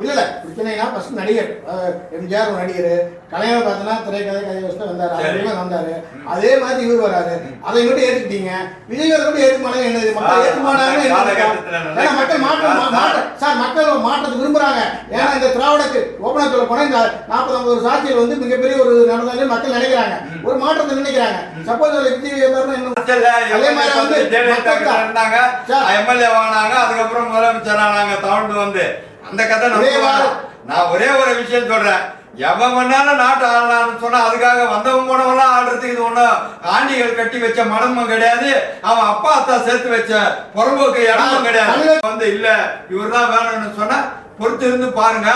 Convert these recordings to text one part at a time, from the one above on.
இல்ல இல்ல. பிரச்சனைனா ஃபர்ஸ்ட் நடிகர் எம்ஜிஆர் ஒரு நடிகர். கலைஞர் பார்த்தீங்கன்னா திரைக்கதை கதை வச்சுட்டு வந்தாரு. சரி. அதுல வந்தாரு. அதே மாதிரி இவர் வராரு. அதை மட்டும் ஏத்துக்கிட்டீங்க. விஜய் வர ஏத்துக்க மாட்டாங்க என்னது? மக்கள் ஏன்னா மக்கள் மாற்றம் சார். மக்கள் மாற்றத்தை விரும்புறாங்க. ஏன்னா இந்த திராவிடக்கு ஓபனா சொல்ல போனா இந்த நாற்பது ஐம்பது சாட்சியில் வந்து மிகப்பெரிய ஒரு நடந்தாலும் மக்கள் நினைக்கிறாங்க. ஒரு மாற்றத்தை நினைக்கிறாங்க. சப்போஸ் விஜய் வந்தாருன்னா என்ன? அதே மாதிரி வந்து. எம்எல்ஏ வாங்கினாங்க அதுக்கப்புறம் முதலமைச்சர் ஆனாங்க. தவழ்ந்து வந்து அந்த கதை. நான் ஒரே ஒரு விஷயம் சொல்றேன். எவன் வேணாலும் நாட்டு ஆளலாம்னு சொன்னா அதுக்காக வந்தவன் போனவெல்லாம் ஆடுறதுக்கு இது ஒண்ணும் ஆண்டிகள் கட்டி வச்ச மடமும் கிடையாது. அவன் அப்பா அத்தா சேர்த்து வச்ச புறம்போக்கு இடமும் கிடையாது. வந்து இல்ல இவர்தான் வேணும்னு சொன்னா பொறுத்து இருந்து பாருங்க.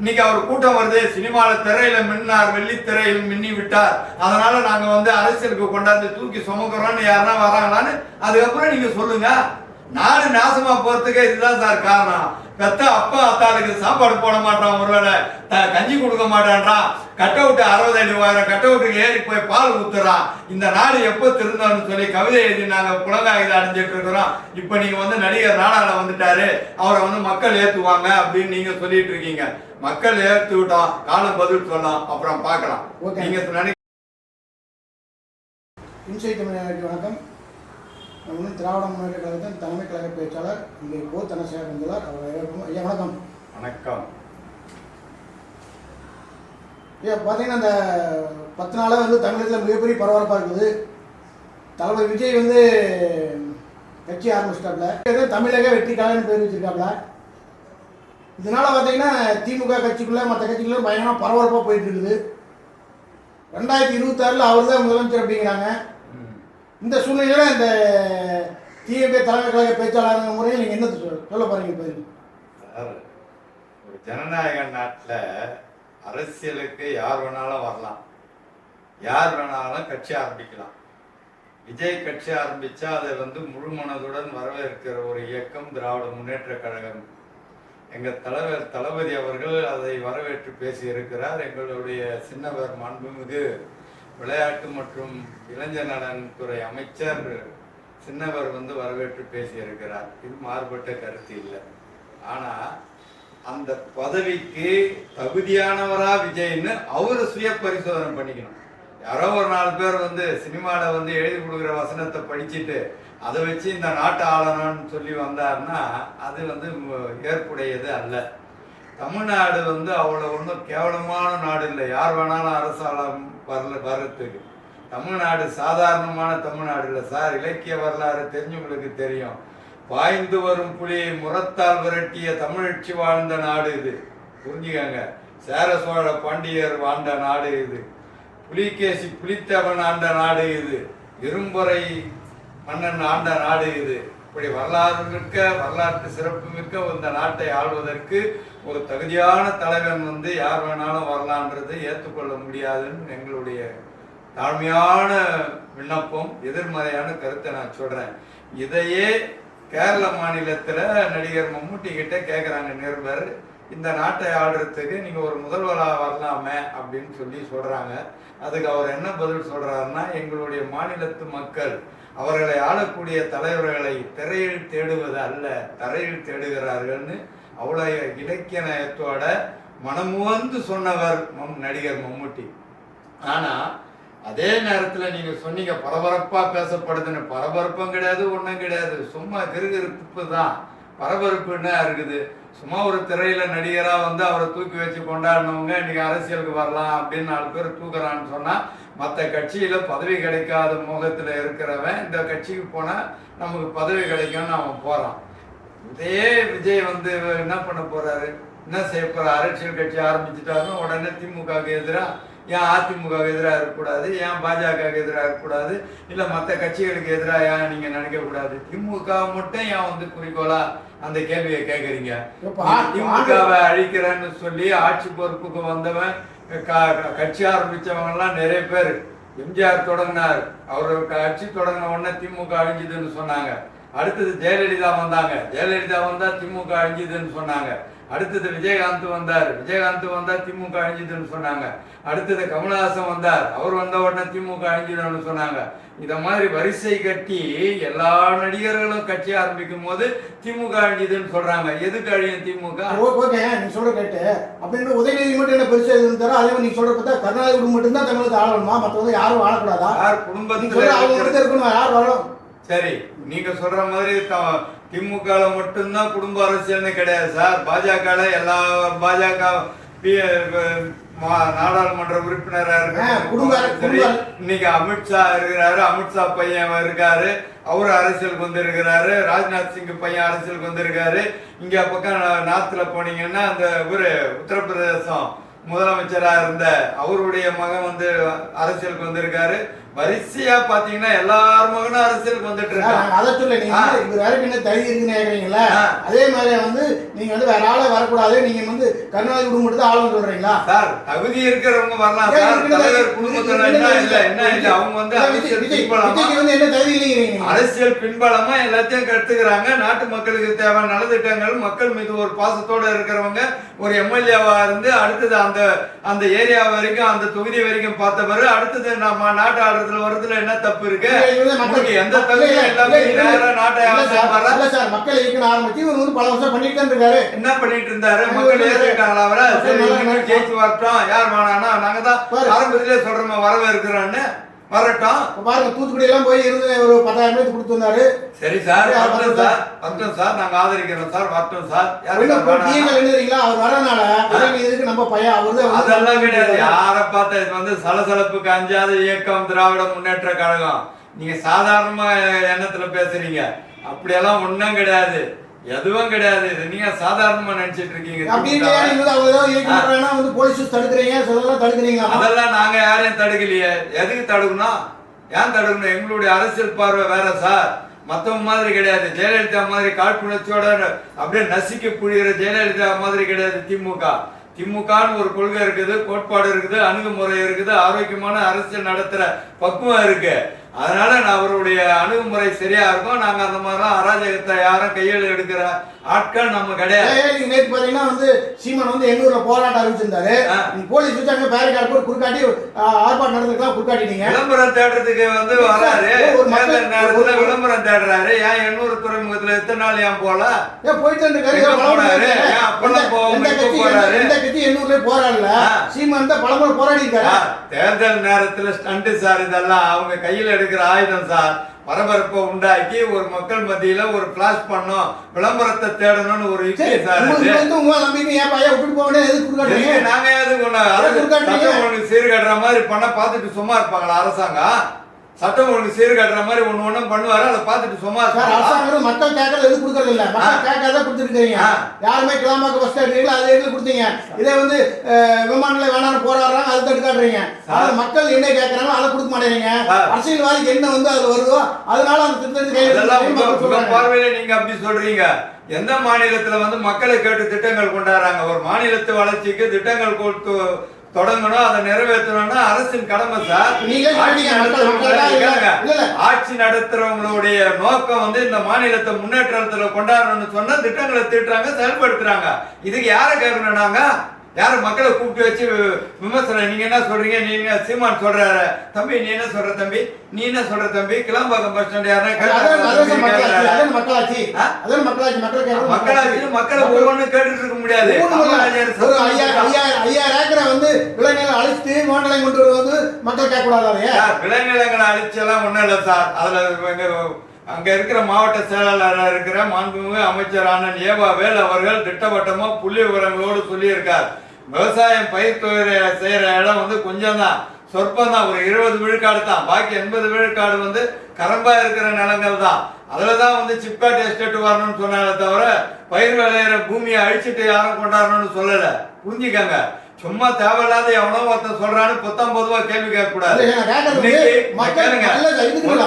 இன்னைக்கு அவர் கூட்டம் வருது. சினிமால திரையில மின்னார் வெள்ளி திரையில் மின்னி விட்டார். அதனால நாங்க வந்து அரசியலுக்கு கொண்டாந்து தூக்கி சுமக்கிறோம்னு யாருன்னா வராங்களான்னு அதுக்கப்புறம் நீங்க சொல்லுங்க. நாடு நாசமா போறதுக்கே இதுதான் சார் காரணம். பெத்த அப்பா அத்தாளுக்கு சாப்பாடு போட மாட்டான் ஒருவேளை கஞ்சி கொடுக்க மாட்டான்றான் கட் அவுட் அறுபது அடி உயரம் கட் அவுட்டுக்கு ஏறி போய் பால் ஊத்துறான். இந்த நாடு எப்போ திருந்தோம்னு சொல்லி கவிதை எழுதி நாங்க புலங்காயுத அடைஞ்சிட்டு இருக்கிறோம். இப்போ நீங்க வந்து நடிகர் நாடால வந்துட்டாரு. அவரை வந்து மக்கள் ஏத்துவாங்க அப்படின்னு நீங்க சொல்லிட்டு இருக்கீங்க. மக்கள் ஏத்து விட்டோம் காலம் பதில் சொல்லலாம். அப்புறம் பார்க்கலாம். Okay. நீங்க நினை இன்சைட் தமிழர்களுக்கு வணக்கம். ஒன்றும் திராவிட முன்னேற்ற கழகத்தின் தலைமை கழக பேச்சாளர் இங்கே கோ தனசேகர் வந்துள்ளார் அவர். ஐயா வணக்கம். வணக்கம். ஐயா பார்த்தீங்கன்னா அந்த பத்து நாளாக வந்து தமிழகத்தில் மிகப்பெரிய பரபரப்பாக இருக்குது. தலைவர் விஜய் வந்து கட்சி ஆரம்பிச்சிட்டாப்ல. தமிழக வெற்றி கழகம்னு பேர் வச்சிருக்காப்ல. இதனால பார்த்தீங்கன்னா திமுக கட்சிக்குள்ள மற்ற கட்சிக்குள்ள பயங்கரமாக பரபரப்பாக போயிட்டு இருக்குது. ரெண்டாயிரத்தி இருபத்தாறில் அவர் தான் முதலமைச்சர் அப்படிங்கிறாங்க. இந்த சூழ்நிலையில் இந்த டிஎம்பி தலைமை கழக பேச்சாளர் முறையில் நீங்கள் என்ன சொல்ல சொல்ல போறீங்க ஒரு ஜனநாயக நாட்டில் அரசியலுக்கு யார் வேணாலும் வரலாம். யார் வேணாலும் கட்சி ஆரம்பிக்கலாம். விஜய் கட்சி ஆரம்பித்தா அதை வந்து முழு மனதுடன் வரவேற்கிற ஒரு இயக்கம் திராவிட முன்னேற்ற கழகம். எங்கள் தலைவர் தளபதி அவர்கள் அதை வரவேற்று பேசியிருக்கிறார். எங்களுடைய சின்னவர் மாண்புமிகு விளையாட்டு மற்றும் இளைஞர் நலன்துறை அமைச்சர் சின்னவர் வந்து வரவேற்று பேசியிருக்கிறார். இது மாறுபட்ட கருத்து இல்லை. ஆனா அந்த பதவிக்கு தகுதியானவரா விஜய்னு அவரு சுய பரிசோதனை பண்ணிக்கணும். யாரோ ஒரு நாலு பேர் வந்து சினிமாவில் வந்து எழுதி கொடுக்குற வசனத்தை படிச்சுட்டு அதை வச்சு இந்த நாட்டை ஆளணும்னு சொல்லி வந்தாருன்னா அது வந்து ஏற்புடையது அல்ல. தமிழ்நாடு வந்து அவ்வளோ ஒன்றும் கேவலமான நாடு இல்லை. யார் வேணாலும் அரசாலம் வரல வர்றதுக்கு. தமிழ்நாடு சாதாரணமான தமிழ்நாடு இல்லை சார் இலக்கிய வரலாறு தெரிஞ்சவங்களுக்கு தெரியும். பாய்ந்து வரும் புலியை முரத்தால் விரட்டிய தமிழச்சி வாழ்ந்த நாடு இது. புரிஞ்சுக்கங்க. சேர சோழ பாண்டியர் வாழ்ந்த நாடு இது. புலிகேசி புலித்தேவன் ஆண்ட நாடு இது. இரும்புரை மன்னன் ஆண்ட நாடு இது. இப்படி வரலாறு மிக்க வரலாற்று சிறப்பு மிக்க இந்த நாட்டை ஆள்வதற்கு ஒரு தகுதியான தலைவன் வந்து யார் வேணாலும் வரலான்றது ஏற்றுக்கொள்ள முடியாதுன்னு எங்களுடைய தாழ்மையான விண்ணப்பம் எதிர்மறையான கருத்தை நான் சொல்றேன். இதையே கேரள மாநிலத்தில் நடிகர் மம்முட்டி கிட்ட கேட்குறாங்க நிருபர் இந்த நாட்டை ஆடுறதுக்கு நீங்கள் ஒரு முதல்வராக வரலாமே அப்படின்னு சொல்லி சொல்கிறாங்க அதுக்கு அவர் என்ன பதில் சொல்கிறாருன்னா எங்களுடைய மாநிலத்து மக்கள் அவர்களை ஆளக்கூடிய தலைவர்களை திரையில் தேடுவது அல்ல தரையில் தேடுகிறார்கள்னு அவ்வளோ இலக்கிய நயத்தோட மனமுவந்து சொன்னவர் மம் நடிகர் மம்முட்டி. ஆனால் அதே நேரத்தில் நீங்கள் சொன்னீங்க பரபரப்பாக பேசப்படுதுன்னு. பரபரப்பும் கிடையாது ஒன்றும் கிடையாது. சும்மா திருகிருப்பு தான். பரபரப்புன்னா இருக்குது? சும்மா ஒரு திரையில் நடிகராக வந்து அவரை தூக்கி வச்சு கொண்டாடினவங்க இன்னைக்கு அரசியலுக்கு வரலாம் அப்படின்னு நாலு பேர் தூக்குறான்னு சொன்னால் மற்ற கட்சியில் பதவி கிடைக்காத மோகத்தில் இருக்கிறவன் இந்த கட்சிக்கு போனால் நமக்கு பதவி கிடைக்கும்னு அவன் போகிறான் இதே விஜய் வந்து என்ன பண்ண போறாரு? என்ன செய்ய போறாரு? அரசியல் கட்சி ஆரம்பிச்சுட்டாருன்னா உடனே திமுகவுக்கு எதிராக ஏன் அதிமுக எதிராக இருக்கக்கூடாது? ஏன் பாஜகவுக்கு எதிராக இருக்கக்கூடாது? இல்லை மற்ற கட்சிகளுக்கு எதிராக ஏன் நீங்கள் நினைக்கக்கூடாது திமுக மட்டும் ஏன் வந்து குறிக்கோளா? அந்த கேள்வியை கேட்குறீங்க திமுகவை அழிக்கிறேன்னு சொல்லி ஆட்சி பொறுப்புக்கு வந்தவன் க- கட்சி ஆரம்பிச்சவங்க எல்லாம் நிறைய பேர். எம்ஜிஆர் தொடங்கினார். அவர் கட்சி தொடங்கின உடனே திமுக அழிஞ்சுதுன்னு சொன்னாங்க. அடுத்தது ஜெயலலிதா வந்தாங்க. ஜெயலலிதா வந்தா திமுக அழிஞ்சுதுன்னு சொன்னாங்க. அடுத்தது விஜயகாந்த் வந்தார். விஜயகாந்த் வந்தா திமுக அழிஞ்சுதுன்னு சொன்னாங்க. அடுத்தது கமலஹாசன் வந்தார். அவர் வந்த உடனே திமுக அழிஞ்சிடும்னு சொன்னாங்க. இத மாதிரி வரிசை கட்டி எல்லா நடிகர்களும் கட்சி ஆரம்பிக்கும் போது திமுக அழிஞ்சுதுன்னு சொல்றாங்க. எதுக்கு அழியும் திமுக? ஓகே நீ சொல்ற கேட்டு. அப்படின்னு உதயநிதி மட்டும் என்ன பெருசா எதுவும் தர? அதே மாதிரி நீ சொல்ற பார்த்தா கருணாநிதி மட்டும்தான் தமிழுக்கு ஆளணுமா? மற்றவங்க யாரும் ஆளக்கூடாதா யார் அவங்க மட்டும் இருக்கணும்? யார் வரணும் சரி நீங்க சொல்ற மாதிரி த- திமுகல மட்டும்தான் குடும்ப அரசியல்னு கிடையாது சார். பாஜக எல்லா பாஜக நாடாளுமன்ற உறுப்பினரா ஆ, குடும்ப அர- இருக்காரு இன்னைக்கு அமித்ஷா இருக்கிறாரு அமித்ஷா பையன் இருக்காரு அவரு அரசியலுக்கு வந்திருக்கிறாரு ராஜ்நாத் சிங் பையன் அரசியலுக்கு வந்திருக்காரு. இங்க பக்கம் நார்த்ல போனீங்கன்னா அந்த இவரு உத்தரப்பிரதேசம் முதலமைச்சரா இருந்த அவருடைய மகன் வந்து அரசியலுக்கு வந்திருக்காரு. வரிசையா பாத்தீங்கன்னா எல்லார் மகனும் அரசியலுக்கு வந்துட்டு இருக்காங்க அதை சொல்ல நீங்க இவர் யாருக்கு என்ன தகுதி இருக்குன்னு கேக்குறீங்களா. அதே மாதிரி வந்து நீங்க வந்து வேற ஆளே வரக்கூடாது நீங்க வந்து கருணாநிதி தான் ஆளுன்னு சொல்றீங்களா சார் தகுதி இருக்கிறவங்க வரலாம் சார்? தலைவர் குடும்பத்துல என்ன இல்ல. என்ன இல்ல அவங்க வந்து அரசியல் பின்பலமா வந்து என்ன தகுதி இல்லைங்கிறீங்க? அரசியல் பின்பலமா எல்லாத்தையும் கத்துக்கிறாங்க நாட்டு மக்களுக்கு தேவையான நலத்திட்டங்கள் மக்கள் மீது ஒரு பாசத்தோட இருக்கிறவங்க ஒரு எம்எல்ஏவா இருந்து அடுத்தது அந்த அந்த ஏரியா வரைக்கும் அந்த தொகுதி வரைக்கும் பார்த்தவரு அடுத்தது நம்ம நாட்டு ஆடுறதுல வரதுல என்ன தப்பு இருக்கு? எந்த நேரா நாட்டை சார், மக்கள் இயக்கணும் ஆரம்பிச்சு இவர் வந்து பல வருஷம் பண்ணிட்டு இருக்காரு. என்ன பண்ணிட்டு இருந்தாரு? மக்கள் ஏத்துக்கிட்டாங்களா அவரை. ஜெயிச்சு வரட்டும். யார் வேணாம்னா நாங்க தான். ஆரம்பத்திலே சொல்றோம் வரவேற்கிறோன்னு வரட்டும். பாருங்க தூத்துக்குடி எல்லாம் போய் இருந்து ஒரு பத்தாயிரம் பேருக்கு கொடுத்துருந்தாரு சரி சார் வரட்டும் சார் வரட்டும் சார் நாங்க ஆதரிக்கிறோம் சார் வரட்டும் சார்? டிஎம்எல் எழுதுறீங்களா அவர் வரனால இதுக்கு நம்ம பையன் அவர் அதெல்லாம் கிடையாது. யார பார்த்தா இது வந்து சலசலப்புக்கு அஞ்சாத இயக்கம் திராவிட முன்னேற்ற கழகம். நீங்க சாதாரணமா எண்ணத்துல பேசுறீங்க. அப்படியெல்லாம் ஒண்ணும் கிடையாது. எதுவும் கிடையாது. நீங்க சாதாரணமா நினைச்சிட்டு இருக்கீங்க அப்படி இல்லையா? நீங்க வந்து அவங்க ஏதாவது வந்து போலீஸ் தடுக்கிறீங்க சிலதெல்லாம் தடுக்கிறீங்களா அதெல்லாம் நாங்க யாரையும் தடுக்கலையே. எதுக்கு தடுக்கணும்? ஏன் தடுக்கணும்? எங்களுடைய அரசியல் பார்வை வேற சார். மத்தவங்க மாதிரி கிடையாது. ஜெயலலிதா மாதிரி காழ்ப்புணர்ச்சியோட அப்படியே நசுக்கி புழிகிற ஜெயலலிதா மாதிரி கிடையாது திமுக. திமுகன்னு ஒரு கொள்கை இருக்குது கோட்பாடு இருக்குது அணுகுமுறை இருக்குது ஆரோக்கியமான அரசியல் நடத்துற பக்குவம் இருக்கு. அதனால நான் அவருடைய அணுகுமுறை சரியா இருக்கும் நாங்க அந்த மாதிரிலாம் அராஜகத்தை யாரும் கையில் எடுக்கிற ஆட்கள் நம்ம கிடையாது. நேத்து பாத்தீங்கன்னா வந்து சீமான் வந்து எண்ணூர்ல போராட்டம் அறிவிச்சிருந்தாரு போலீஸ் வச்சு அங்க பேரிகார்டு போட்டு குறுக்காட்டி ஆர்ப்பாட்டம் நடந்துக்கலாம் குறுக்காட்டிட்டீங்க. விளம்பரம் தேடுறதுக்கு வந்து வராரு. நேரத்துல விளம்பரம் தேடுறாரு. ஏன் எண்ணூறு துறைமுகத்துல எத்தனை நாள் ஏன் போல? ஏன் போயிட்டு இருக்காரு எங்க அப்பெல்லாம் போறாரு? எந்த கட்சி எண்ணூர்லயே போராடல. சீமான் தான் பலமுறை போராடி இருக்காரு தேர்தல் நேரத்துல ஸ்டண்ட் சார் இதெல்லாம் அவங்க கையில எடுக்கிற ஆயுதம் சார். பரபரப்பை உண்டாக்கி ஒரு மக்கள் மத்தியில ஒரு பிளாஷ் பண்ணோம். விளம்பரத்தை தேடணும்னு ஒரு யுக்தி சரி நாங்க எதுக்கு சீர்கட்டுற மாதிரி பண்ண பார்த்துட்டு சும்மா இருப்பாங்களா அரசாங்கம்? சட்டம் ஒழுங்கு சீர்கட்டுற மாதிரி ஒண்ணு ஒண்ணும் பண்ணுவாரு அதை பார்த்துட்டு சும்மா சார்? அரசாங்கம் மக்கள் கேட்கறது எது கொடுக்கறது இல்ல மக்கள். கேட்காத கொடுத்துருக்கீங்க. யாருமே கிளாம்பாக்க பஸ் ஸ்டாண்ட் அது எதுக்கு கொடுத்தீங்க இதே வந்து விமான நிலையம் வேணாம்னு போராடுறாங்க அது தடுக்காடுறீங்க ஆனா மக்கள் என்ன கேட்கறாங்களோ அதை கொடுக்க மாட்டேங்கிறீங்க சார். அரசியல்வாதிக்கு என்ன வந்து அது வருதோ அதனால அந்த திட்டத்தை. பார்வையில நீங்க அப்படி சொல்றீங்க எந்த மாநிலத்துல வந்து மக்களை கேட்டு திட்டங்கள் கொண்டாடுறாங்க ஒரு மாநிலத்து வளர்ச்சிக்கு திட்டங்கள் கொடுத்து தொடங்கணும் அதை நிறைவேற்றணும்னா அரசின் கடமை சார். நடத்துறவங்க. ஆட்சி நடத்துறவங்களுடைய நோக்கம் வந்து இந்த மாநிலத்தை முன்னேற்றத்துல கொண்டாடணும்னு சொன்னா திட்டங்களை தீட்டுறாங்க செயல்படுத்துறாங்க இதுக்கு யாரை கேட்கணும் நாங்க யார மக்களை கூப்பிட்டு வச்சு விமர்சனம் நீங்க என்ன சொல்றீங்க? நீங்க சீமான் சொல்றாரு? தம்பி நீ என்ன சொல்ற தம்பி? நீ என்ன சொல்ற தம்பி? கிளம்பாக்கம் பஸ் ஸ்டாண்ட் மக்களாட்சி மக்களாட்சி. மக்கள் ஒவ்வொன்றும் கேட்டுட்டு இருக்க முடியாது. ஐயாயிரம் ஏக்கரை வந்து விளைநிலை அழிச்சிட்டு மாநிலம் கொண்டு வருவது மக்கள் கேட்கக்கூடாது விளைநிலங்களை அழிச்செல்லாம் ஒண்ணும் இல்லை சார். அதுல அங்க இருக்கிற மாவட்ட செயலாளராக இருக்கிற மாண்புமிகு அமைச்சர் அண்ணன் ஏவா வேல் அவர்கள் திட்டவட்டமா புள்ளி விவரங்களோடு சொல்லியிருக்கார். விவசாயம் பயிர் தொழில் செய்யற இடம் வந்து கொஞ்சம் தான் சொற்பம் தான் ஒரு இருபது விழுக்காடு தான். பாக்கி எண்பது விழுக்காடு வந்து கரம்பா இருக்கிற நிலங்கள் தான். அதுல தான் வந்து சிப்காட் எஸ்டேட் வரணும்னு சொன்னாலே தவிர பயிர் விளையிற பூமியை அழிச்சிட்டு யாரும் கொண்டாடணும்னு சொல்லல. புரிஞ்சுக்கங்க. சும்மா தேவையில்லாத எவனோ ஒருத்தன் சொல்றான்னு பொத்தாம் பொதுவா கேள்வி கேட்க கூடாது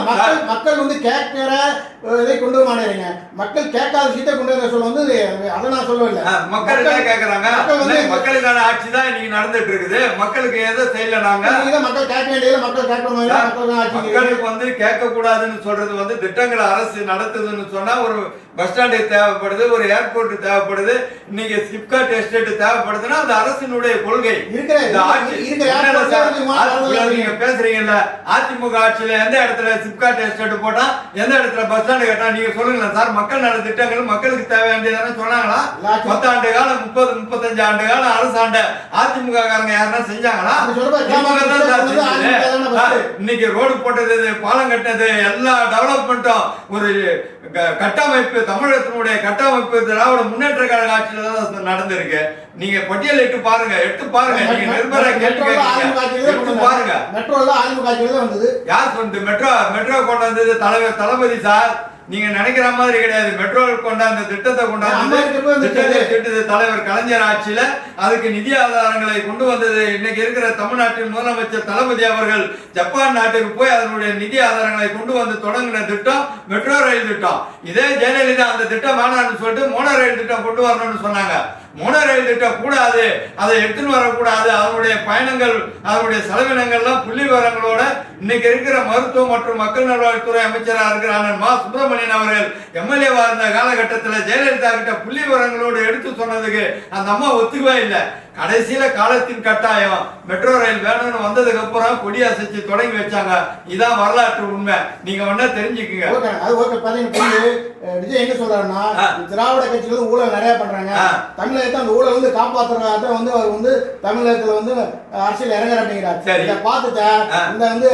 மக்கள். மக்கள் வந்து கேட்கிற இதை கொண்டு வர மாட்டேங்கிறீங்க. மக்கள் கேட்காத விஷயத்தை கொண்டு வர சொல்ல வந்து அதை நான் சொல்லவில்லை மக்கள் என்ன இன்னைக்கு மக்களுக்கான ஆட்சி தான் இன்னைக்கு நடந்துட்டு இருக்குது. மக்களுக்கு எதை செய்யல நாங்க? மக்கள் கேட்க வேண்டியது மக்கள் கேட்க மக்களுக்கு வந்து கேட்க கூடாதுன்னு சொல்றது வந்து திட்டங்களை அரசு நடத்துதுன்னு சொன்னா ஒரு பஸ் ஸ்டாண்டுக்கு தேவைப்படுது ஒரு ஏர்போர்ட் தேவைப்படுது இன்னைக்கு சிப்காட் எஸ்டேட் தேவைப்படுதுன்னா அது அரசினுடைய கொள்கை. நீங்க பேசுறீங்கல்ல அதிமுக ஆட்சியில எந்த இடத்துல சிப்காட் எஸ்டேட் போட்டா எந்த இடத்துல பஸ் ஸ்டாண்டு கட்டா நீங்க சொல்லுங்களேன் சார் மக்கள் நல திட்டங்கள் மக்களுக்கு தேவையானது சொன்னாங்களா? எல்லா- பத்தாண்டு காலம் முப்பது முப்பத்தஞ்சு ஆண்டு காலம் அரசாண்ட அதிமுக காரங்க யாருன்னா செஞ்சாங்களா? இன்னைக்கு ரோடு போட்டது பாலம் கட்டினது எல்லா டெவலப்மெண்ட்டும் ஒரு கட்டமைப்பு தமிழகத்தினுடைய கட்டமைப்பு திராவிட முன்னேற்ற கழக ஆட்சியில தான் நடந்திருக்கு. நீங்க பட்டியலிட்டு பாருங்க எடுத்து பாருங்க. நீங்க நிருபரை கேட்டு எடுத்து பாருங்க. மெட்ரோல அதிமுக ஆட்சியில தான் வந்தது. யார் சொன்னது மெட்ரோ மெட்ரோ கொண்டு வந்தது தலைவர் தளபதி சார். நீங்க நினைக்கிற மாதிரி கிடையாது. மெட்ரோ கொண்டாந்த திட்டத்தை கொண்டாந்து திட்டத்தை தலைவர் கலைஞர் ஆட்சியில. அதுக்கு நிதி ஆதாரங்களை கொண்டு வந்தது இன்னைக்கு இருக்கிற தமிழ்நாட்டின் முதலமைச்சர் தளபதி அவர்கள். ஜப்பான் நாட்டுக்கு போய் அதனுடைய நிதி ஆதாரங்களை கொண்டு வந்து தொடங்கின திட்டம் மெட்ரோ ரயில் திட்டம். இதே ஜெயலலிதா அந்த திட்டம் வேணாம்னு சொல்லிட்டு மோனோ ரயில் திட்டம் கொண்டு வரணும்னு சொன்னாங்க. மோனரயில் திட்டம் கூடாது அதை எடுத்துன்னு வரக்கூடாது. அதனுடைய பயணங்கள் அதனுடைய செலவினங்கள்லாம் புள்ளி விவரங்களோட இன்னைக்கு இருக்கிற மருத்துவ மற்றும் மக்கள் நல்வாழ்வுத்துறை அமைச்சராக இருக்கிற அண்ணன் மா. சுப்பிரமணியன் அவர்கள் எம்எல்ஏவா இருந்த காலகட்டத்தில் ஜெயலலிதா கிட்ட புள்ளி விவரங்களோடு எடுத்து சொன்னதுக்கு அந்த அம்மா ஒத்துக்கவே இல்லை. கடைசியில காலத்தின் கட்டாயம். மெட்ரோ ரயில் வேணும்னு வந்ததுக்கு அப்புறம் கொடி அசைச்சு தொடங்கி வச்சாங்க. இதான் வரலாற்று உண்மை. நீங்க வேணா தெரிஞ்சுக்குங்க. அது ஓகே. பாத்தீங்கன்னா விஜய் என்ன சொல்றாருன்னா திராவிட கட்சிகள் வந்து ஊழல் நிறைய பண்றாங்க. தமிழகத்தை அந்த ஊழல் வந்து காப்பாத்துறதா தான் வந்து அவர் வந்து தமிழகத்துல வந்து அரசியல் இறங்குற அப்படிங்கிறார் சரி. இதை பார்த்துட்டா ஆ. இந்த வந்து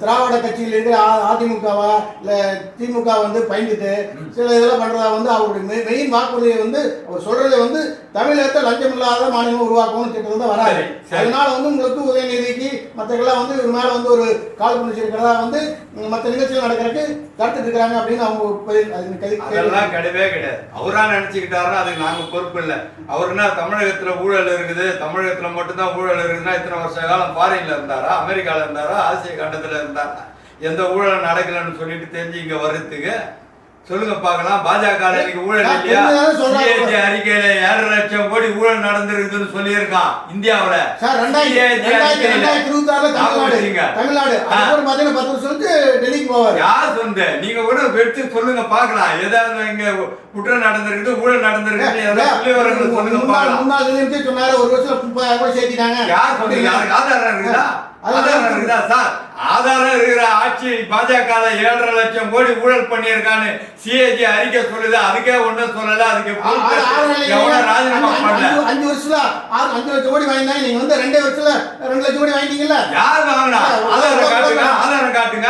திராவிட கட்சியில் இருக்கிற அதிமுகவா இல்ல திமுக வந்து பயந்துட்டு சில இதெல்லாம் பண்றதா வந்து அவருடைய மெயின் வாக்குறுதியை வந்து அவர் சொல்றது வந்து தமிழகத்தை லஞ்சம் இல்லாத மாநிலம் உருவாக்கணும்னு திட்டத்தில் தான் வராது. அதனால வந்து உங்களுக்கு உதயநிதிக்கு மற்றவங்களாம் வந்து இவர் மேல வந்து ஒரு கால் பண்ணிச்சிருக்கிறதா வந்து மற்ற நிகழ்ச்சிகள் நடக்கிறதுக்கு தடுத்துட்டு இருக்கிறாங்க அப்படின்னு அவங்க அதெல்லாம் கிடையவே கிடையாது. அவரா நினைச்சுக்கிட்டாருன்னா அதுக்கு நாங்க பொறுப்பு இல்லை. அவருன்னா தமிழகத்துல ஊழல் இருக்குது? தமிழகத்துல மட்டும்தான் ஊழல் இருக்குதுன்னா இத்தனை வருஷ காலம் ஃபாரின்ல இருந்தாரா? அமெரிக்கால இருந்தாரா? ஆசிய கண்டத்துல இருந்தாரா? எந்த ஊழல் நடக்கலன்னு சொல்லிட்டு தெரிஞ்சு இங்க வர்றதுக்கு சொல்லுங்க பார்க்கலாம். பாஜக ஊழல் இல்லையா. CAG அறிக்கையில ஏழரை லட்சம் கோடி ஊழல் நடந்திருக்குதுன்னு சொல்லியிருக்கான் இந்தியாவுல. சார் தமிழ்நாடு. பத்து வருஷத்துக்கு டெல்லிக்கு போவார். யார் சொந்த? நீங்க கூட எடுத்து சொல்லுங்க பார்க்கலாம். ஏதாவது இங்க குற்றம் நடந்திருக்குது ஊழல் நடந்திருக்குது ஏதாவது சொல்லுங்க பார்க்கலாம். முன்னாள் சொன்னாரு ஒரு வருஷம் முப்பதாயிரம் சேர்த்திட்டாங்க. யார் சொன்னீங்க அதுக்கு ஆதாரம் இருக்குதா? ஆதாரம் இருக்குதா சார்? ஆதாரம் இருக்கிற ஆட்சி பாஜக ஏழரை லட்சம் கோடி ஊழல் பண்ணியிருக்கான்னு சிஏஜி அறிக்கை சொல்லுது. அதுக்கே ஒண்ணும் சொல்லல. அதுக்கு ராஜினாமா பண்ணல. அஞ்சு- வருஷத்துல ஆறு அஞ்சு லட்சம் கோடி வாங்கினாங்க. நீங்க வந்து ரெண்டே வருஷத்துல ரெண்டு லட்சம் கோடி வாங்கிட்டீங்கல்ல? யார் வாங்கினா? ஆதாரம் காட்டுங்க ஆதாரம் காட்டுங்க.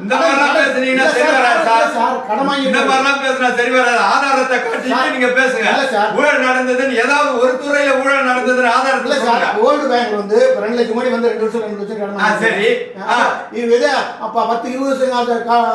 இந்த மாதிரிலாம் பேசுனீங்கன்னா சரி வராது இந்த மாதிரிலாம் பேசுனா சரி வராது. ஆதாரத்தை காட்டிட்டு நீங்க பேசுங்க. ஊழல் நடந்ததுன்னு ஏதாவது ஒரு துறையில ஊழல் நடந்ததுன்னு இல்ல ஆதாரத்தை சார் சொல்லுங்க. வேர்ல்டு பேங்க் வந்து ரெண்டு லட்சம் கோடி வந்து ரெண்டு வருஷம் ரெண்டு லட்சம் சரி. இது அப்ப பத்து இருபது வருஷம்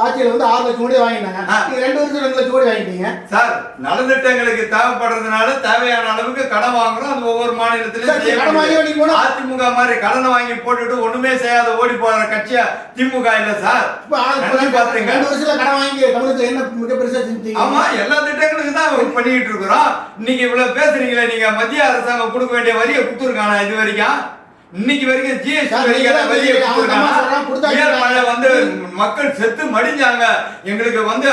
ஆட்சியில வந்து ஆறு லட்சம் கோடி வாங்கினாங்க. நீங்க ரெண்டு வருஷம் ரெண்டு லட்சம் கோடி வாங்கிட்டீங்க சார் நலத்திட்டங்களுக்கு தேவைப்படுறதுனால தேவையான அளவுக்கு கடன் வாங்குறோம் அது ஒவ்வொரு மாநிலத்திலும் கடன் வாங்கி. நீங்க அதிமுக மாதிரி கடனை வாங்கி போட்டுட்டு ஒண்ணுமே செய்யாத ஓடி போற கட்சியா திமுக இல்ல சார் பாத்துங்க. ரெண்டு வருஷத்துல கடன் வாங்கி தமிழகத்துல என்ன மிக பெருசா செஞ்சீங்க ஆமா எல்லா திட்டங்களுக்கும் தான் பண்ணிட்டு இருக்கிறோம் இன்னைக்கு இவ்வளவு பேசுறீங்களே நீங்க மத்திய அரசாங்கம் கொடுக்க வேண்டிய வரியை கொடுத்துருக்கானா இது வரைக்கும் இன்னைக்கு வரைக்கும் ஜிஎஸ்டி வந்து மக்கள் செத்து மடிஞ்சாங்க. எங்களுக்கு வந்து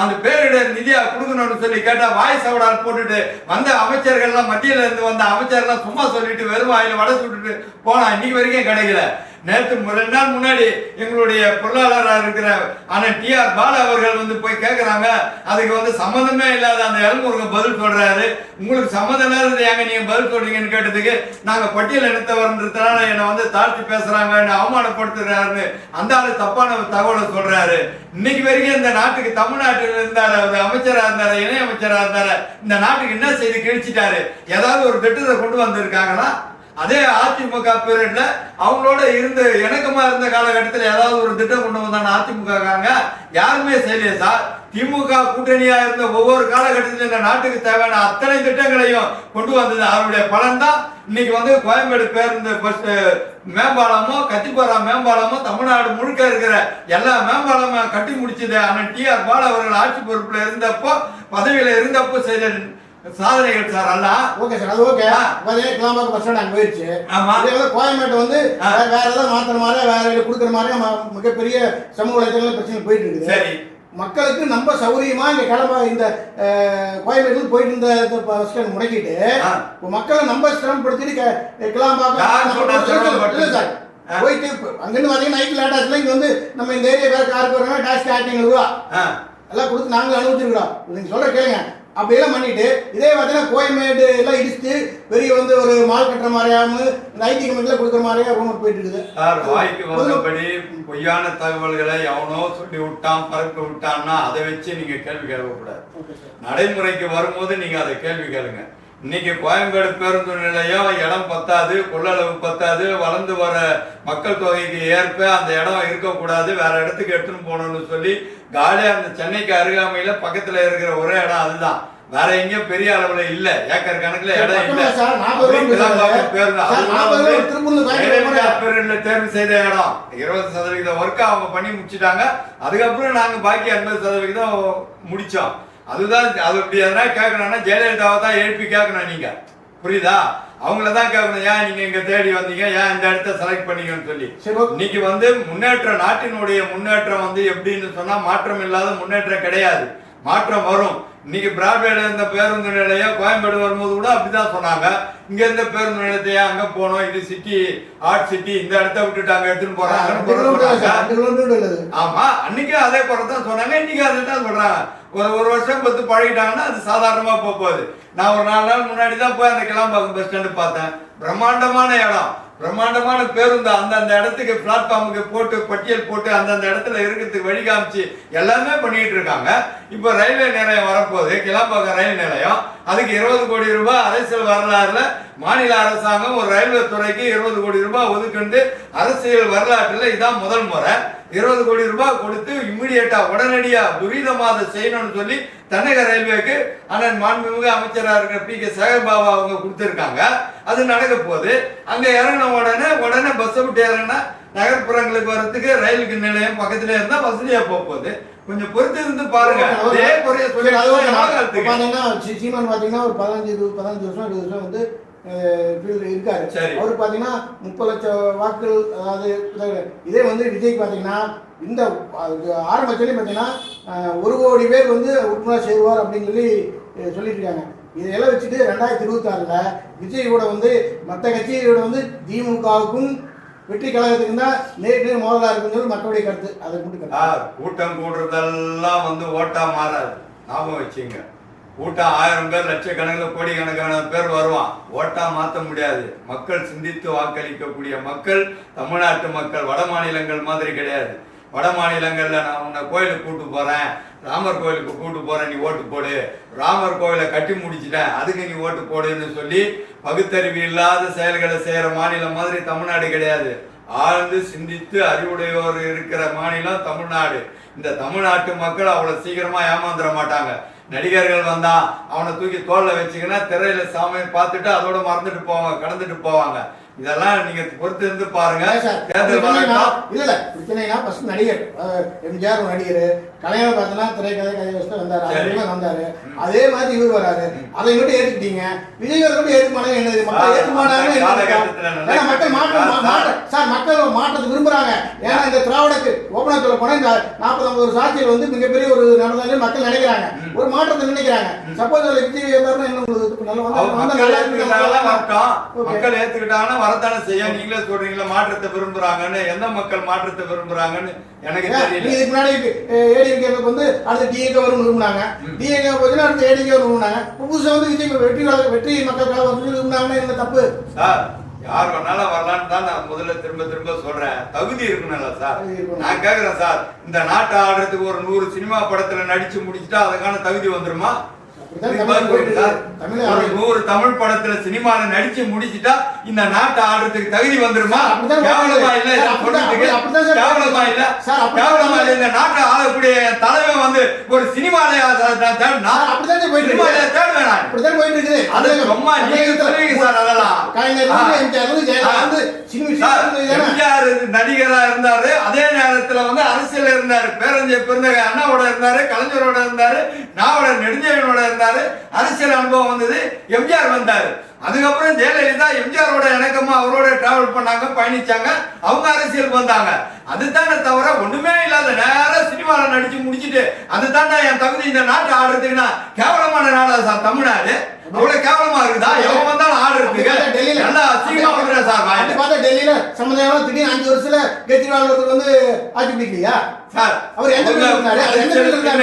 அந்த பேரிடர் நிதியா கொடுக்கணும்னு சொல்லி கேட்டா வாய் சவடால் போட்டுட்டு வந்த அமைச்சர்கள்லாம் மத்தியில இருந்து வந்த அமைச்சர்லாம் சும்மா சொல்லிட்டு வெறும் வாயில வடை சுட்டுட்டு போனா இன்னைக்கு வரைக்கும் கிடைக்கல. நேற்று ரெண்டு நாள் முன்னாடி எங்களுடைய பொருளாளராக இருக்கிற அண்ணன் டி ஆர் பாலு அவர்கள் வந்து போய் கேட்குறாங்க அதுக்கு வந்து சம்மந்தமே இல்லாத அந்த எல்முருக பதில் சொல்றாரு. உங்களுக்கு சம்மந்தம் இல்லாதது ஏங்க நீங்க பதில் சொல்றீங்கன்னு கேட்டதுக்கு நாங்க பட்டியல் எடுத்தவர்ன்றதுனால என்னை வந்து தாழ்த்தி பேசுறாங்க என்னை அவமானப்படுத்துறாருன்னு அந்த ஆளு தப்பான தகவலை சொல்றாரு. இன்னைக்கு வரைக்கும் இந்த நாட்டுக்கு தமிழ்நாட்டில் இருந்தார் அவர் அமைச்சராக இருந்தார் இணையமைச்சராக இருந்தார். இந்த நாட்டுக்கு என்ன செய்து கிழிச்சிட்டாரு? ஏதாவது ஒரு திட்டத்தை கொண்டு வந்திருக்காங்களா? அதே அதிமுக பீரியட்ல அவங்களோட இருந்த இணக்கமா இருந்த காலகட்டத்தில் ஏதாவது ஒரு திட்டம் கொண்டு வந்தாங்க அதிமுக காரங்க. யாருமே செய்யலையே சார். திமுக கூட்டணியா இருந்த ஒவ்வொரு காலகட்டத்திலும் இந்த நாட்டுக்கு தேவையான அத்தனை திட்டங்களையும் கொண்டு வந்தது. அவருடைய பலன் தான் இன்னைக்கு வந்து கோயம்பேடு பேருந்து பஸ் மேம்பாலமோ கத்திப்பாரா மேம்பாலமோ தமிழ்நாடு முழுக்க இருக்கிற எல்லா மேம்பாலமும் கட்டி முடிச்சது. ஆனால் டி ஆர் அவர்கள் ஆட்சி பொறுப்பில் இருந்தப்போ பதவியில் இருந்தப்போ செய்த சாதனைகள் சார் எல்லாம் ஓகே சார் அது ஓகே. ஆ. பாத்தீங்கன்னா கிளாம்பாக்கம் பஸ் ஸ்டாண்ட் அங்க போயிருச்சு. ஆமா. இதே வந்து கோயம்பேட்டை வந்து. வேற ஏதாவது மாத்துற மாதிரி வேற ஏதாவது கொடுக்குற மாதிரி ம- மிகப்பெரிய சமூக வலைத்தளங்கள் பிரச்சனை போயிட்டு இருக்குது. சரி. மக்களுக்கு நம்ம சௌரியமா இங்க கிளம்ப இந்த அஹ், கோயம்பேடுல போயிட்டு இருந்த இந்த பஸ் ஸ்டாண்ட் முடக்கிட்டு மக்களை நம்ம சிரமப்படுத்திட்டு கிளாம்பாக்கம் சார். போயிட்டு அங்கிருந்து பாத்தீங்கன்னா நைட் லேட் ஆச்சுன்னா இங்க வந்து நம்ம இந்த ஏரியா வேற காருக்கு வராங்க டாக்ஸி ஆயிரத்தி ஐநூறு ரூபா. ஆ, எல்லாம் கொடுத்து நாங்களும் அனுபவிச்சிருக்கிறோம். நீங்க சொல்ற கேளுங்க. அப்படியெல்லாம் பண்ணிட்டு இதே பார்த்தீங்கன்னா கோயம்பேடு எல்லாம் இடிச்சுட்டு பெரிய வந்து ஒரு மால் கட்டுற மாதிரியாம இந்த ஐடி கம்பெனில கொடுக்குற மாதிரியா ரூம் போயிட்டு இருக்குது. சார் வாய்க்கு வந்தபடி பொய்யான தகவல்களை எவனோ சொல்லி விட்டான் பறக்க விட்டான்னா அதை வச்சு நீங்க கேள்வி கேட்கக்கூடாது. நடைமுறைக்கு வரும்போது நீங்க அதை கேள்வி கேளுங்க. இன்னைக்கு கோயம்பேடு பேருந்து நிலையம் இடம் பத்தாது கொள்ளளவு பத்தாது வளர்ந்து வர மக்கள் தொகைக்கு ஏற்ப அந்த இடம் இருக்கக்கூடாது வேற இடத்துக்கு எடுத்துன்னு போகணும்னு சொல்லி காலியாக அந்த சென்னைக்கு அருகாமையில் பக்கத்தில் இருக்கிற ஒரே இடம் அதுதான். வேற எங்கேயும் பெரிய அளவுல இல்ல. ஏக்கர் கணக்குல இடம் இல்ல. பக்கமா சார், 40 ரூபா விருகம்பாக்கம் பேருந்து சார், அதுதான் 40 வந்து ரூபா திருப்பூர்ல வாங்கி ஜெயலலிதா பேருந்துல தேர்வு செய்த இடம். இருபது சதவிகித ஒர்க் அவங்க பண்ணி முடிச்சிட்டாங்க. அதுக்கப்புறம் நாங்க பாக்கி ஐம்பது சதவிகிதம் முடிச்சோம். அதுதான் அது அப்படி எதனா கேட்கணும்னா ஜெயலலிதாவை தான் எழுப்பி கேட்கணும் நீங்க. புரியுதா? அவங்கள தான் கேட்கணும் ஏன் நீங்க இங்க தேடி வந்தீங்க? ஏன் இந்த இடத்த செலக்ட் பண்ணீங்கன்னு சொல்லி. இன்னைக்கு வந்து முன்னேற்றம் நாட்டினுடைய முன்னேற்றம் வந்து எப்படின்னு சொன்னா மாற்றம் இல்லாத முன்னேற்றம் கிடையாது. மாற்றம் வரும். இன்னைக்கு பிராட்வேல இருந்த பேருந்து நிலையம் கோயம்பேடு வரும்போது கூட அப்படிதான் சொன்னாங்க. இங்க இருந்த பேருந்து நிலையத்தை ஏன் அங்க போனோம். இது சிட்டி ஆர்ட் சிட்டி இந்த இடத்த விட்டுட்டு அங்க எடுத்துட்டு உள்ளது ஆமா அன்னைக்கு அதே தான் சொன்னாங்க. இன்னைக்கு அதை தான் சொல்றாங்க. ஒரு ஒரு வருஷம் பத்து பழகிட்டாங்கன்னா அது சாதாரணமா போக போகுது. நான் ஒரு நாலு நாள் முன்னாடி தான் போய் அந்த கிளாம்பாக்கம் பஸ் ஸ்டாண்டு பார்த்தேன். பிரம்மாண்டமான இடம். பிரம்மாண்டமான பேருந்து அந்தந்த இடத்துக்கு பிளாட்ஃபார்முக்கு போட்டு பட்டியல் போட்டு அந்தந்த இடத்துல இருக்கிறதுக்கு வழி காமிச்சு எல்லாமே பண்ணிட்டு இருக்காங்க. இப்போ ரயில்வே நிலையம் வரப்போகுது. கிளாம்பாக்கம் ரயில் நிலையம். அதுக்கு இருபது கோடி ரூபாய் அரசியல் வரலாறுல மாநில அரசாங்கம் ஒரு ரயில்வே துறைக்கு இருபது கோடி ரூபாய் ஒதுக்குண்டு அரசியல் வரலாற்றில் இதான் முதல் முறை. இருபது கோடி ரூபாய் கொடுத்து இம்மிடியேட்டா உடனடியா துரிதமாக செய்யணும்னு சொல்லி தமிழக ரயில்வேக்கு அண்ணன் மாண்புமிகு அமைச்சரா இருக்கிற பி கே சேகர்பாபு அவங்க கொடுத்துருக்காங்க. அது நடக்க போகுது. அங்க இறங்கின உடனே உடனே பஸ் விட்டு இறங்கினா நகர்ப்புறங்களுக்கு வர்றதுக்கு ரயிலுக்கு நிலையம் பக்கத்துல இருந்தா வசதியா போக போகுது. கொஞ்சம் பொறுத்து இருந்து பாருங்க. அதே குறைய சொல்லி சீமான் பாத்தீங்கன்னா ஒரு பதினஞ்சு பதினஞ்சு வருஷம் இருபது வருஷம் வந்து இருக்காரு. அவர் பாத்தீங்கன்னா முப்பது லட்சம் வாக்குகள் அதாவது இதே வந்து விஜய் பாத்தீங்கன்னா இந்த அது ஆரம்பத்திலே பாத்தீங்கன்னா அஹ், ஒரு கோடி பேர் வந்து உறுப்பினர் சேருவார் அப்படின்னு சொல்லி சொல்லிட்டு இருக்காங்க இதையெல்லாம் வச்சுட்டு ரெண்டாயிரத்தி இருபத்தி விஜயோட வந்து மற்ற கட்சியோட வந்து திமுகவுக்கும் வெற்றி கழகத்துக்கும் தான் நேர் நேர் மோதலா இருக்குன்னு சொல்லி மக்களுடைய கருத்து. அதை. சார், கூட்டம் கூடுறதெல்லாம் வந்து ஓட்டா மாறாது. ஞாபகம் வச்சுங்க. கூட்டம் ஆயிரம் பேர் லட்சக்கணக்கில் கோடிக்கணக்கான பேர் வருவான். ஓட்டா மாற்ற முடியாது. மக்கள் சிந்தித்து வாக்களிக்கக்கூடிய மக்கள் தமிழ்நாட்டு மக்கள் வட மாநிலங்கள் மாதிரி கிடையாது. வட மாநிலங்களில் நான் உன்னை கோயிலுக்கு கூட்டு போகிறேன் ராமர் கோயிலுக்கு கூட்டு போகிறேன் நீ ஓட்டு போடு. ராமர் கோயிலை கட்டி முடிச்சிட்டேன். அதுக்கு நீ ஓட்டு போடுன்னு சொல்லி பகுத்தறிவு இல்லாத செயல்களை செய்கிற மாநிலம் மாதிரி தமிழ்நாடு கிடையாது. ஆழ்ந்து சிந்தித்து அறிவுடையோர் இருக்கிற மாநிலம் தமிழ்நாடு. இந்த தமிழ்நாட்டு மக்கள் அவ்வளோ சீக்கிரமாக ஏமாந்துட மாட்டாங்க. நடிகர்கள் வந்தா அவனை தூக்கி தோல்ல வச்சுக்கினா திரையில சாமியை பார்த்துட்டு அதோட மறந்துட்டு போவாங்க கடந்துட்டு போவாங்க. இதெல்லாம் நீங்க பொறுத்து இருந்து பாருங்க. இல்ல பிரச்சனைனா- ஃபர்ஸ்ட் நடிகர் எம்ஜிஆர் நடிகர் கலைஞர் பார்த்தீங்கன்னா திரைக்கதை கதை வச்சு வந்தாரு. அதுல வந்தாரு. அதே மாதிரி இவர் வராரு. அதை மட்டும் ஏத்துக்கிட்டீங்க. விஜய் அவர் மட்டும் மாட்டாங்க. என்னது? மக்கள்? நல்லா ஏன்னா மக்கள் மாற்றம் மா- சார். மக்கள் மாற்றத்தை விரும்புறாங்க. ஏன்னா இந்த திராவிடக்கு ஓப்பனா சொல்ல போனா இந்த நாற்பது ஐம்பது சாட்சியில் வந்து மிகப்பெரிய ஒரு நடந்தாலே மக்கள் நினைக்கிறாங்க. ஒரு மாற்றத்தை நினைக்கிறாங்க. சப்போஸ் அதுல விஜய் இருந்தாருன்னா என்ன உங்களுக்கு நல்ல வந்தா நல்லா இருக்கு. மக்கள் ஏத்துக்கிட்டாங்கன்னா வரத்தானே செய்யும். நீங்களே சொல்றீங்களா மாற்றத்தை விரும்புறாங்கன்னு. எந்த மக்கள் மாற்றத்தை விரும்புறாங்கன்னு? எனக்கு இதுக்கு முன்னாடி ஏடிஎம்கே வந்து அடுத்து டிஏகே வரும் விரும்பினாங்க. டிஏகே போச்சுன்னா அடுத்து ஏடிகே வரும் விரும்பினாங்க. இப்ப புதுசா வந்து விஜய் வெற்றி வெற்றி மக்கள் கழகம் வந்து விரும்பினாங்கன்னா என்ன தப்பு? சார் யார் வேணாலும் வரலான்னு தான் நான் முதல்ல திரும்ப திரும்ப சொல்றேன். தகுதி இருக்கணும்ல சார். நான் கேக்குறேன் சார். இந்த நாட்டை ஆடுறதுக்கு ஒரு நூறு சினிமா படத்துல நடிச்சு முடிச்சுட்டா அதுக்கான தகுதி வந்துருமா? ஒரு தமிழ் படத்துல சினிமால நடிச்சு முடிச்சிட்டா இந்த நாட்டை ஆடுறதுக்கு தகுதி வந்துருமா? கேவலமா இல்ல கேவலமா இல்ல? கேவலமா இல்ல இந்த நாட்டை ஆளக்கூடிய தலைவன் வந்து ஒரு சினிமாலய சார், அப்படிதான் சார் போயிட்டு சினிமாலய இருக்கு. தேடுவேன் நான். அப்படிதான் போயிட்டு இருக்குது. அது சும்மா நீங்க சொல்லுவீங்க சார் அதெல்லாம். கலைஞர் ஆ. வந்து எம்ஜிஆர் வந்து ஜெயலலிதா வந்து சினிமா சார், சினிமா இதுதானே? எம்ஜிஆர் நடிகரா இருந்தாரு. அதே நேரத்துல வந்து அரசியல் இருந்தாரு. பேரஞ்ச பிறந்தக அண்ணாவோட இருந்தாரு கலைஞரோட இருந்தாரு நாவோட நெடுஞ்செழியனோட இருந்தாரு அரசியல் அனுபவம் வந்தது. எம்ஜிஆர் வந்தார். அதுக்கப்புறம் ஜெயலலிதா எம்ஜிஆரோட இணக்கமா அவரோட டிராவல் பண்ணாங்க பயணிச்சாங்க. அவங்க அரசியல் வந்தாங்க. அதுதானே தவிர ஒண்ணுமே இல்லாத நேரம் சினிமாவில் நடிச்சு முடிச்சிட்டு அதுதான் என் தகுதி இந்த நாட்டை ஆடுறதுக்குன்னா கேவலமான நாடா சார் தமிழ்நாடு. அவ்வளவு கேவலமா இருக்குதா எவன் வந்தாலும் ஆடுறதுக்கு பார்த்தா டெல்லியில- நல்லா அசிங்கமா பண்ற சார். அப்படி பார்த்தா டெல்லியில சமுதாயம் திடீர்னு அஞ்சு வருஷத்துல கெஜ்ரிவால் ஒருத்தர் வந்து ஆட்சி பிடிக்கலையா சார் அவர் எந்த பிரிவில் இருந்தாரு? அவர் எந்த இருந்தாரு?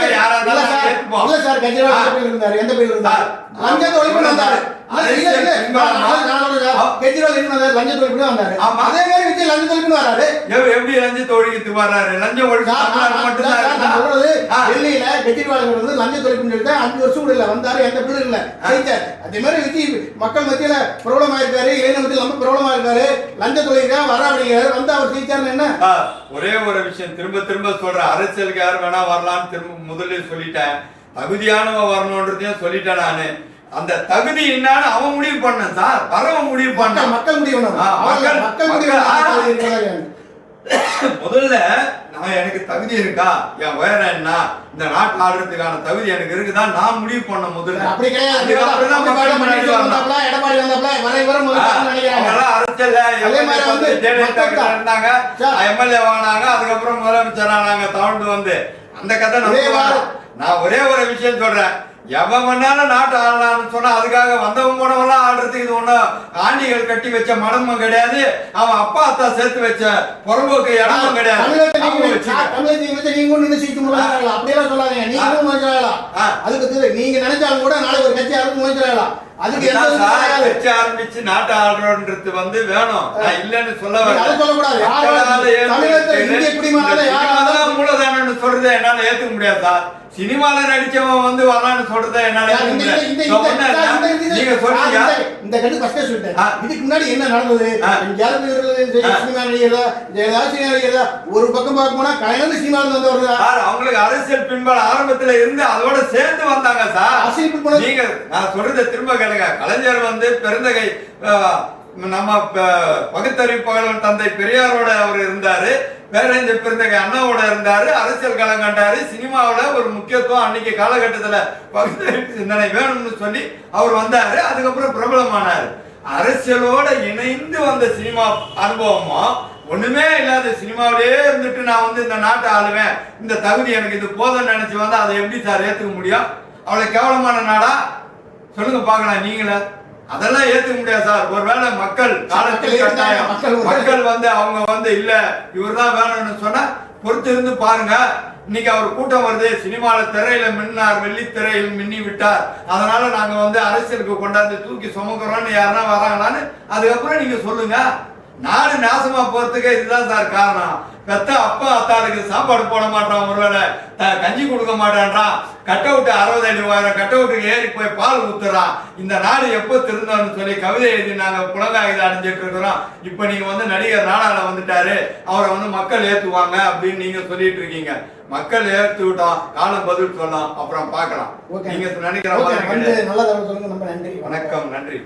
கெஜ்- யாரா இருந்தாலும். இல்ல சார், கெஜ்ரிவால் இருந்தாரு? எந்த பிரிவில் இருந்தாரு? லஞ்சத்தை ஒழிப்பு வந்தாரு. கெஜ்ரிவால் வந்தாரு? லஞ்சத்தை ஒழிப்பு தான் வந்தாரு. அதே மாதிரி விஜய் லஞ்சத்தை ஒழிப்புன்னு வராரு. எப்படி லஞ்சத்தை ஒழிக்கிறதுக்கு வர்றாரு லஞ்சம் ஒழிப்பு சார், நான் தமிழ்நாடு நான் மட்டும்தான் சார், நான் இருக்குதா? சொல்றது, ஆ. டெல்லியில கெஜ்ரிவால் வந்து லஞ்சத்தை ஒழிப்புன்னு சொல்லிட்டு அஞ்சு வருஷம் கூட இல்ல வந்தாரு எந்த பிரிவில் இல்ல. அதே மாதிரி விஜய் மக்கள் மத்தியில பிரபலமா இருக்காரு இளைஞர் மத்தியில ரொம்ப பிரபலமா இருக்காரு லஞ்சத்தை ஒழிக்கிறா வர அப்படிங்கிறாரு வந்து அவர் ஜெயிச்சாருன்னு என்ன? ஒரே ஒரு விஷயம். திரும்ப திரும்ப சொல்றேன். அரசியலுக்கு யார் வேணா வரலாம்னு திரும்ப முதல்ல சொல்லிட்டேன். தகுதியானவன் வரணுன்றதையும் சொல்லிட்டேன் நானு. அந்த தகுதி என்னன்னு அவன் முடிவு பண்ண சார். வரவன் முடிவு பண்ண மக்கள் முடிவு மக்கள்- மக்கள் முதல்ல நான் எனக்கு தகுதி இருக்கா? என் உயரம் என்ன? இந்த நாட்டு ஆடுறதுக்கான தகுதி எனக்கு இருக்குதா? நான் முடிவு பண்ண முதல்ல. அப்படி கிடையாது. எம்எல்ஏ வாங்கினாங்க அதுக்கப்புறம் முதலமைச்சர் ஆனாங்க தவழ்ந்து வந்து. அந்த கதை. நான் ஒரே ஒரு விஷயம் சொல்றேன். எவன் வேணாலும் நாட்டு ஆளலாம்னு சொன்னா அதுக்காக வந்தவன் போனவெல்லாம் ஆடுறதுக்கு இது ஒண்ணும் ஆண்டிகள் கட்டி வச்ச மடமும் கிடையாது. அவன் அப்பா அத்தா சேர்த்து வச்ச புறம்போக்கு இடமும் கிடையாது. அதுக்கு நீங்க நினைச்சாலும் கூட நாளைக்கு ஒரு கட்சி யாருக்கும் முளைச்சிடலாம். அதுக்கு. கட்சி ஆரம்பிச்சு நாட்டு வந்து வேணும். நான் இல்லைன்னு சொல்ல சினிமாதான் மூலதனம்னு சொல்றதை என்னால ஏத்துக்க முடியாது சார். சினிமால நடிச்சவன் வந்து வரலான்னு சொல்றதை என்னால நீங்க சொல்றீங்க? இந்த- கட்டு ஃபர்ஸ்டே சொல்லிட்டேன். இதுக்கு முன்னாடி என்ன நடந்தது. சினிமா சினிமா நடிகர்களா ஒரு பக்கம் பார்க்க போனா கலைஞர் வந்தவர் தான். சார் அவங்களுக்கு அரசியல் பின்பல் ஆரம்பத்துல இருந்து அதோட சேர்ந்து வந்தாங்க சார். அரசியல் பின்புலம் நீங்க நான் சொல்றதை திரும்ப கேளுங்க கலைஞர் வந்து பெருந்தகை நம்ம பகுத்தறிவிப்பாளர் பகுத்தறிவு தந்தை பெரியாரோட அவர் இருந்தாரு பேரஞ்ச பெருந்தகை அண்ணாவோட இருந்தாரு அரசியல் களம் கண்டாரு சினிமாவுல ஒரு முக்கியத்துவம் அன்னைக்கு காலகட்டத்துல பகுத்தறிவு சிந்தனை வேணும்னு சொல்லி அவர் வந்தாரு அதுக்கப்புறம் பிரபலமானாரு. அரசியலோட இணைந்து வந்த சினிமா அனுபவமும் ஒண்ணுமே இல்லாத சினிமாவிலே இருந்துட்டு நான் வந்து இந்த நாட்டை ஆளுவேன் இந்த தகுதி எனக்கு இது போதும்னு நினைச்சு வந்தா அதை எப்படி சார் ஏத்துக்க முடியும்? அவ்வளவு கேவலமான நாடா? சொல்லுங்க பார்க்கலாம் நீங்களே. அதெல்லாம் ஏத்துக்க முடியாது சார். ஒருவேளை மக்கள் காலத்தில் கட்டாயம் மக்கள் வந்து அவங்க வந்து இல்ல இவர்தான் வேணும்னு சொன்னா பொறுத்து இருந்து பாருங்க. இன்னைக்கு அவர் கூட்டம் வருது. சினிமால திரையில மின்னார் வெள்ளி திரையில் மின்னி விட்டார். அதனால நாங்க வந்து அரசியலுக்கு கொண்டாந்து தூக்கி சுமக்கிறோம்னு யாருன்னா வராங்களான்னு அதுக்கப்புறம் நீங்க சொல்லுங்க. நாடு நாசமா போறதுக்கு இதுதான் சார் காரணம். பெத்த அப்பா அத்தாளுக்கு சாப்பாடு போட மாட்டான் ஒருவேளை கஞ்சி கொடுக்க மாட்டான்றான். கட் அவுட் அறுபது அடி உயரம் கட் அவுட்டுக்கு ஏறி போய் பால் ஊத்துறான். இந்த நாடு எப்போ திருந்தோம்னு சொல்லி கவிதை எழுதி நாங்க புலங்காயுதம் அடைஞ்சிட்டு இருக்கிறோம். இப்போ நீங்க வந்து நடிகர் நாடால வந்துட்டாரு. அவரை வந்து மக்கள் ஏத்துவாங்க அப்படின்னு நீங்க சொல்லிட்டு இருக்கீங்க. மக்கள் ஏத்து விட்டோம். காலம் பதில் சொல்லலாம். அப்புறம் பார்க்கலாம். ஓகே. நீங்க நினைக்கிற மாதிரி. நல்ல தகவல் சொல்லுங்க. ரொம்ப நன்றி. வணக்கம். நன்றி.